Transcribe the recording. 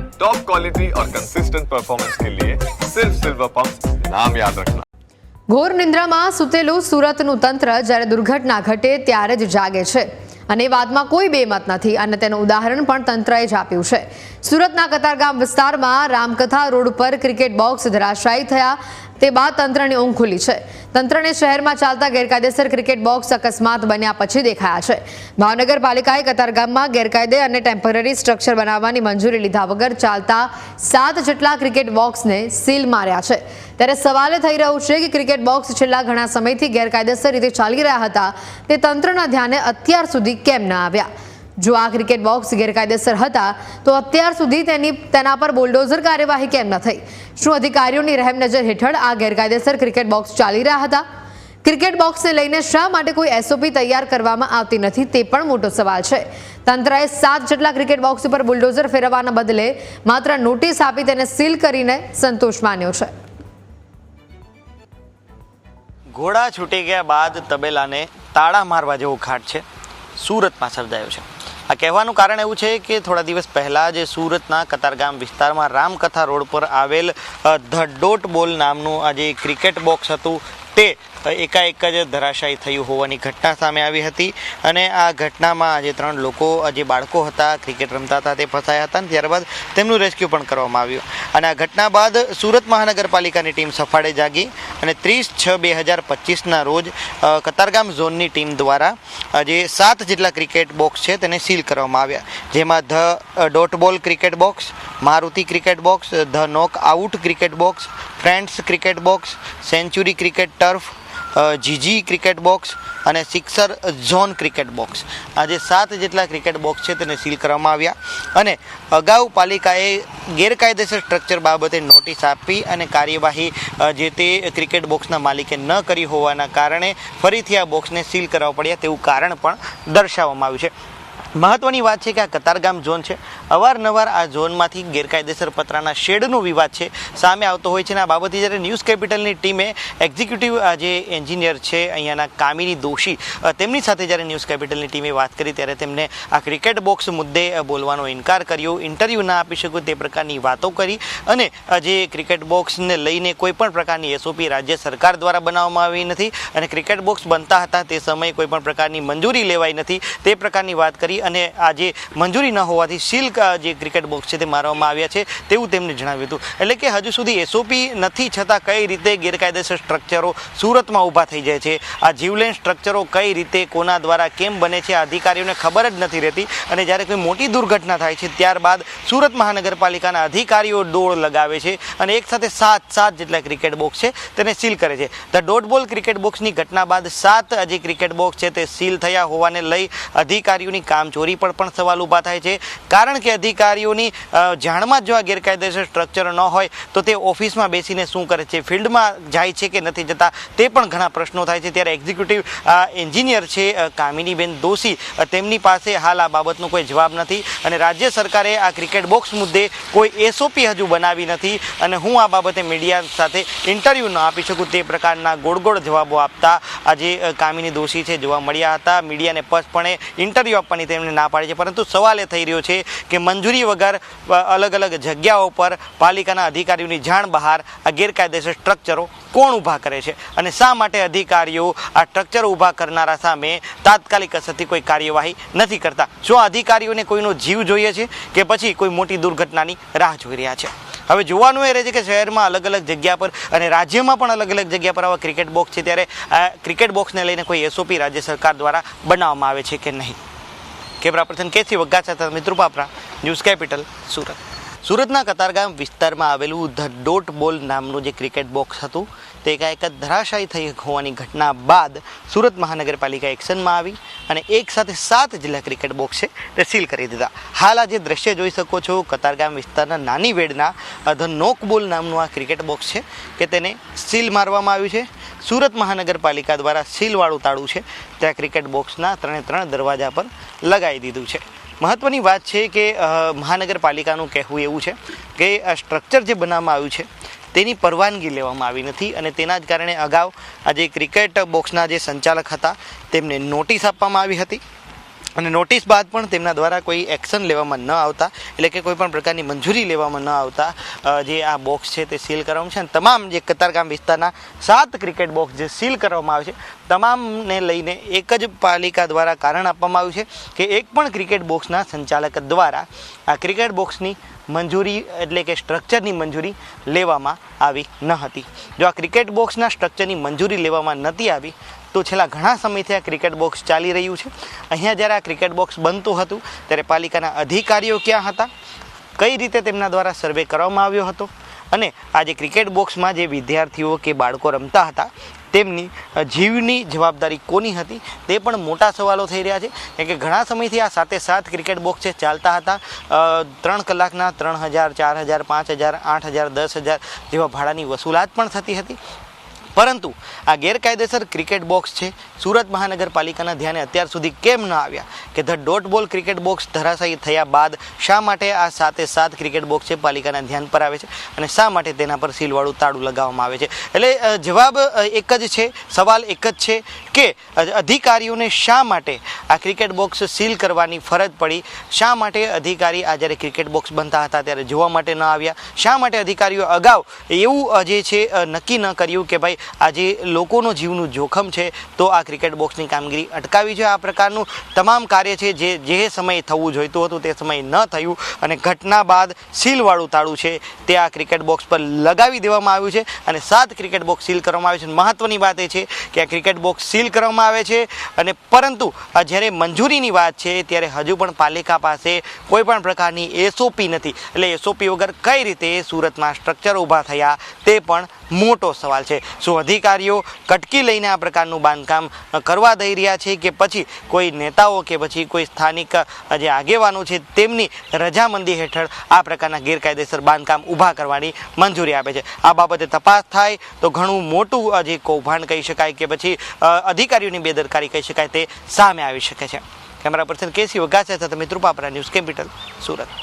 Top quality और consistent performance के लिए सिर्फ सिल्वर पंप नाम याद रखना ઘોર નિંદ્રામાં સૂતેલું સુરતનું તંત્ર જ્યારે દુર્ઘટના ઘટે ત્યારે જ જાગે છે અને એ વાતમાં કોઈ બેમત નથી અને તેનું ઉદાહરણ પણ તંત્રએ જ આપ્યું છે સુરતના કતારગામ વિસ્તારમાં રામકથા રોડ ઉપર ક્રિકેટ બોક્સ ધરાશાયી થયા તે બાદ તંત્રની ઊંઘ ખુલી છે. તંત્રને શહેરમાં ચાલતા ગેરકાયદેસર ક્રિકેટ બોક્સ અકસ્માત બન્યા પછી દેખાયા છે. ભાવનગર પાલિકાએ કતારગામમાં ગેરકાયદે અને ટેમ્પરરી સ્ટ્રક્ચર બનાવવાની મંજૂરી લીધા વગર ચાલતા સાત જેટલા ક્રિકેટ બોક્સને સીલ માર્યા છે. ત્યારે સવાલ થઈ રહ્યો છે કે ક્રિકેટ બોક્સ છેલ્લા ઘણા સમયથી ગેરકાયદેસર રીતે ચાલી રહ્યા હતા. તે તંત્રના ધ્યાને અત્યાર સુધી કેમ ન આવ્યા. જો આ ક્રિકેટ બોક્સ ગેરકાયદેસર હતા, તો અત્યાર સુધી તેની તેના પર બુલડોઝર કાર્યવાહી કેમ ન થઈ? શું અધિકારીઓની રહેમ નજર હેઠળ આ ગેરકાયદેસર ક્રિકેટ બોક્સ ચાલી રહ્યા હતા? ક્રિકેટ બોક્સને લઈને શા માટે કોઈ એસઓપી તૈયાર કરવામાં આવતી નથી તે પણ મોટો સવાલ છે. તંત્રએ સાત જેટલા ક્રિકેટ બોક્સ ઉપર બુલડોઝર ફેરવવાના બદલે માત્ર નોટિસ આપી તેને સીલ કરીને સંતોષ માન્યો છે. ઘોડા છૂટી ગયા બાદ તબેલાને તાળા મારવા જેવો ઘાટ છે. સુરતમાં સર્જાયો છે. આ કહેવાનું કારણ એવું છે કે થોડા દિવસ પહેલાં જે સુરતના કતારગામ વિસ્તારમાં રામકથા રોડ પર આવેલ ધ ડોટ બોલ નામનું આ જે ક્રિકેટ બોક્સ હતું. તે એકાએક જ ધરાશાયી થયું હોવાની ઘટના સામે આવી હતી અને આ ઘટનામાં આજે ત્રણ લોકો, જે બાળકો હતા, ક્રિકેટ રમતા હતા, તે ફસાયા હતા અને ત્યારબાદ તેમનું રેસ્ક્યુ પણ કરવામાં આવ્યું. અને આ ઘટના બાદ સુરત મહાનગરપાલિકાની ટીમ સફાળે જાગી અને ત્રીસ છ બે હજાર પચીસના રોજ કતારગામ ઝોનની ટીમ દ્વારા જે સાત જેટલા ક્રિકેટ બોક્સ છે તેને સીલ કરવામાં આવ્યા. જેમાં the dot ball cricket box, Maruti cricket box, the knock out cricket box, friends cricket box, century cricket turf GG cricket box અને સિક્સર ઝોન ક્રિકેટ બોક્સ. આ જે સાત જેટલા ક્રિકેટ બોક્સ છે તેને સીલ કરવામાં આવ્યા. અને અગાઉ પાલિકાએ ગેરકાયદેસર સ્ટ્રક્ચર બાબતે નોટિસ આપી અને કાર્યવાહી જે તે ક્રિકેટ બોક્સના માલિકે ન કરી હોવાના કારણે ફરીથી આ બોક્સને સીલ કરવા પડ્યા તેવું કારણ પણ દર્શાવવામાં આવ્યું છે. મહત્વની વાત છે કે આ કતારગામ ઝોન છે. અવારનવાર આ ઝોનમાંથી ગેરકાયદેસર પતરાના શેડનો વિવાદ છે. સામે આવતો હોય છે અને આ બાબતે જ્યારે ન્યૂઝ કેપિટલની ટીમે એક્ઝિક્યુટિવ જે એન્જિનિયર છે, અહીંયાના કામિની દોશી તેમની સાથે જ્યારે ન્યૂઝ કેપિટલની ટીમે વાત કરી ત્યારે તેમને આ ક્રિકેટ બોક્સ મુદ્દે બોલવાનો ઇનકાર કર્યો. ઇન્ટરવ્યૂ ના આપી શકું તે પ્રકારની વાતો કરી અને જે ક્રિકેટ બોક્સને લઈને કોઈ પણ પ્રકારની એસઓપી રાજ્ય સરકાર દ્વારા બનાવવામાં આવી નથી અને ક્રિકેટ બોક્સ બનતા હતા તે સમયે કોઈ પણ પ્રકારની મંજૂરી લેવાઈ નથી તે પ્રકારની વાત કરી અને આ જે મંજૂરી ન હોવાથી સિલ્ક જે ક્રિકેટ બોક્સ છે તે મારવામાં આવ્યા છે તેવું તેમણે જણાવ્યું હતું. એટલે કે હજુ સુધી એસઓપી નથી છતાં કઈ રીતે ગેરકાયદેસર સ્ટ્રક્ચરો સુરતમાં ઊભા થઈ જાય છે? આ જીવલેન સ્ટ્રક્ચરો કઈ રીતે, કોના દ્વારા, કેમ બને છે અધિકારીઓને ખબર જ નથી રહેતી. અને જ્યારે કોઈ મોટી દુર્ઘટના થાય છે, ત્યારબાદ સુરત મહાનગરપાલિકાના અધિકારીઓ દોડ લગાવે છે અને એક સાથે સાત સાત જેટલા ક્રિકેટ બોક્સ છે તેને સીલ કરે છે. ધ ડોટ બોલ ક્રિકેટ બોક્સની ઘટના બાદ સાત જે ક્રિકેટ બોક્સ છે તે સીલ થયા હોવાને લઈ અધિકારીઓની કામચોરી પર પણ સવાલ ઊભા થાય છે. કારણ કે અધિકારીઓની જાણમાં જ આ ગેરકાયદેસર સ્ટ્રક્ચર ન હોય, તો તે ઓફિસમાં બેસીને શું કરે છે? ફિલ્ડમાં જાય છે કે નથી જતા? તે પણ ઘણા પ્રશ્નો થાય છે. ત્યારે એક્ઝિક્યુટિવ એન્જિનિયર છે કામિનીબેન દોશી તેમની પાસે હાલ આ બાબતનો કોઈ જવાબ નથી. અને રાજ્ય સરકારે આ ક્રિકેટ બોક્સ મુદ્દે કોઈ એસઓપી હજુ બનાવી નથી. અને હું આ બાબતે મીડિયા સાથે ઇન્ટરવ્યૂ ન આપી શકું તે પ્રકારના ગોળ ગોળ જવાબો આપતા આજે કામિની દોશી છે, જોવા મળ્યા હતા. મીડિયાને સ્પષ્ટપણે ઇન્ટરવ્યૂ આપવાની તેમને ના પાડી છે. પરંતુ સવાલ એ થઈ રહ્યો છે કે મંજૂરી વગર અલગ અલગ જગ્યાઓ પર પાલિકાના અધિકારીઓની જાણ બહાર આ ગેરકાયદેસર સ્ટ્રક્ચરો કોણ ઊભા કરે છે? અને શા માટે અધિકારીઓ આ સ્ટ્રક્ચર ઊભા કરનારા સામે તાત્કાલિક અસરથી કોઈ કાર્યવાહી નથી કરતા? શું અધિકારીઓને કોઈનો જીવ જોઈએ છે કે પછી કોઈ મોટી દુર્ઘટનાની રાહ જોઈ રહ્યા છે? હવે જોવાનું એ રહે છે કે શહેરમાં અલગ અલગ જગ્યા પર અને રાજ્યમાં પણ અલગ અલગ જગ્યા પર આવા ક્રિકેટ બોક્સ છે ત્યારે, આ ક્રિકેટ બોક્સને લઈને કોઈ એસઓપી રાજ્ય સરકાર દ્વારા બનાવવામાં આવે છે કે નહીં? કેમેરા પર્સન કેસી વગ્ગા સાથે મિત્રો પાપરા ન્યૂઝ કેપિટલ, સુરત. સુરતના કતારગામ વિસ્તારમાં આવેલું ધ ડોટ બોલ નામનું જે ક્રિકેટ બોક્સ હતું, તે એકાએક ધરાશાયી થઈ હોવાની ઘટના બાદ સુરત મહાનગરપાલિકા એક્શનમાં આવી અને એક સાથે સાત જિલ્લા ક્રિકેટ બોક્સ છે તે સીલ કરી દીધા. હાલ આ જે દ્રશ્ય જોઈ શકો છો, કતારગામ વિસ્તારના નાની વેડના ધ નોક બોલ નામનું આ ક્રિકેટ બોક્સ છે, કે તેને સીલ મારવામાં આવ્યું છે. સુરત મહાનગરપાલિકા દ્વારા સીલવાળું તાળું છે. ત્યાં ક્રિકેટ બોક્સના ત્રણે ત્રણ દરવાજા પર લગાવી દીધું છે. મહત્ત્વની વાત છે કે મહાનગરપાલિકાનું કહેવું એવું છે કે આ સ્ટ્રક્ચર જે બનાવવામાં આવ્યું છે, તેની પરવાનગી લેવામાં આવી નથી અને તેના જ કારણે અગાઉ આ જે ક્રિકેટ બોક્સના જે સંચાલક હતા, તેમને નોટિસ આપવામાં આવી હતી. અને નોટિસ બાદ પણ તેમના દ્વારા કોઈ એક્શન લેવામાં ન આવતા, એટલે કે કોઈ પણ પ્રકારની મંજૂરી લેવામાં ન આવતા જે આ બોક્સ છે તે સીલ કરવામાં છે અને તમામ જે કતારગામ વિસ્તારના સાત ક્રિકેટ બોક્સ જે સીલ કરવામાં આવે છે તમામને લઈને એક જ પાલિકા દ્વારા કારણ આપવામાં આવ્યું છે કે એક પણ ક્રિકેટ બોક્સના સંચાલક દ્વારા આ ક્રિકેટ બોક્સની મંજૂરી એટલે કે સ્ટ્રક્ચરની મંજૂરી લેવામાં આવી ન હતી. જો આ ક્રિકેટ બોક્સના સ્ટ્રક્ચરની મંજૂરી લેવામાં નહોતી આવી તો છેલ્લા ઘણા સમયથી આ ક્રિકેટ બોક્સ ચાલી રહ્યું છે. અહીંયા જ્યારે આ ક્રિકેટ બોક્સ બનતું હતું, ત્યારે પાલિકાના અધિકારીઓ ક્યાં હતા? કઈ રીતે તેમના દ્વારા સર્વે કરવામાં આવ્યો હતો? અને આ જે ક્રિકેટ બોક્સમાં જે વિદ્યાર્થીઓ કે બાળકો રમતા હતા, તેમની જીવની જવાબદારી કોની હતી? તે પણ મોટા સવાલો થઈ રહ્યા છે. કેમ કે ઘણા સમયથી આ સાથે સાત ક્રિકેટ બોક્સ છે, ચાલતા હતા. ત્રણ કલાકના ત્રણ હજાર, ચાર હજાર, પાંચ હજાર, આઠ હજાર, દસ હજાર જેવા ભાડાની વસૂલાત પણ થતી હતી. પરંતુ આ ગેરકાયદેસર ક્રિકેટ બોક્સ છે. સુરત મહાનગરપાલિકાના ધ્યાને અત્યાર સુધી કેમ ન આવ્યા કે the dot ball cricket box ધરાશાયી થયા બાદ શા માટે આ સાતે સાત ક્રિકેટ બોક્સ છે પાલિકાના ધ્યાન પર આવે છે અને શા માટે તેના પર સીલવાળું તાળું લગાવવામાં આવે છે? એટલે જવાબ એક જ છે, સવાલ એક જ છે કે અધિકારીઓને શા માટે આ ક્રિકેટ બોક્સ સીલ કરવાની ફરજ પડી? શા માટે અધિકારી આ જ્યારે ક્રિકેટ બોક્સ બનતા હતા ત્યારે જોવા માટે ન આવ્યા? શા માટે અધિકારીઓ અગાઉ એવું જે છે નક્કી ન કર્યું કે ભાઈ આજે લોકોનો જીવનું જોખમ છે, તો આ ક્રિકેટ બોક્સની કામગીરી અટકાવી છે. આ પ્રકારનું તમામ કાર્ય છે જે જે સમયે થવું જોઈતું હતું તે સમયે ન થયું અને ઘટના બાદ સીલવાળું તાળું છે તે આ ક્રિકેટ બોક્સ પર લગાવી દેવામાં આવ્યું છે અને સાત ક્રિકેટ બોક્સ સીલ કરવામાં આવે છે. મહત્ત્વની વાત એ છે કે આ ક્રિકેટ બોક્સ સીલ કરવામાં આવે છે અને પરંતુ આ જ્યારે મંજૂરીની વાત છે ત્યારે હજુ પણ પાલિકા પાસે કોઈ પણ પ્રકારની એસઓપી નથી. એટલે એસઓપી વગર કઈ રીતે સુરતમાં સ્ટ્રક્ચર ઊભા થયા તે પણ મોટો સવાલ છે. શું અધિકારીઓ કટકી લઈને આ પ્રકારનું બાંધકામ કરવા દઈ રહ્યા છે કે પછી કોઈ નેતાઓ કે પછી કોઈ સ્થાનિક જે આગેવાનો છે તેમની રજામંદી હેઠળ આ પ્રકારના ગેરકાયદેસર બાંધકામ ઊભા કરવાની મંજૂરી આપે છે? આ બાબતે તપાસ થાય તો ઘણું મોટું જે કૌભાંડ કહી શકાય કે પછી અધિકારીઓની બેદરકારી કહી શકાય તે સામે આવી શકે છે. કેમેરા પર્સન કેસી વઘાસિયા સાથે ત્રુપાપરા ન્યૂઝ કેપિટલ, સુરત.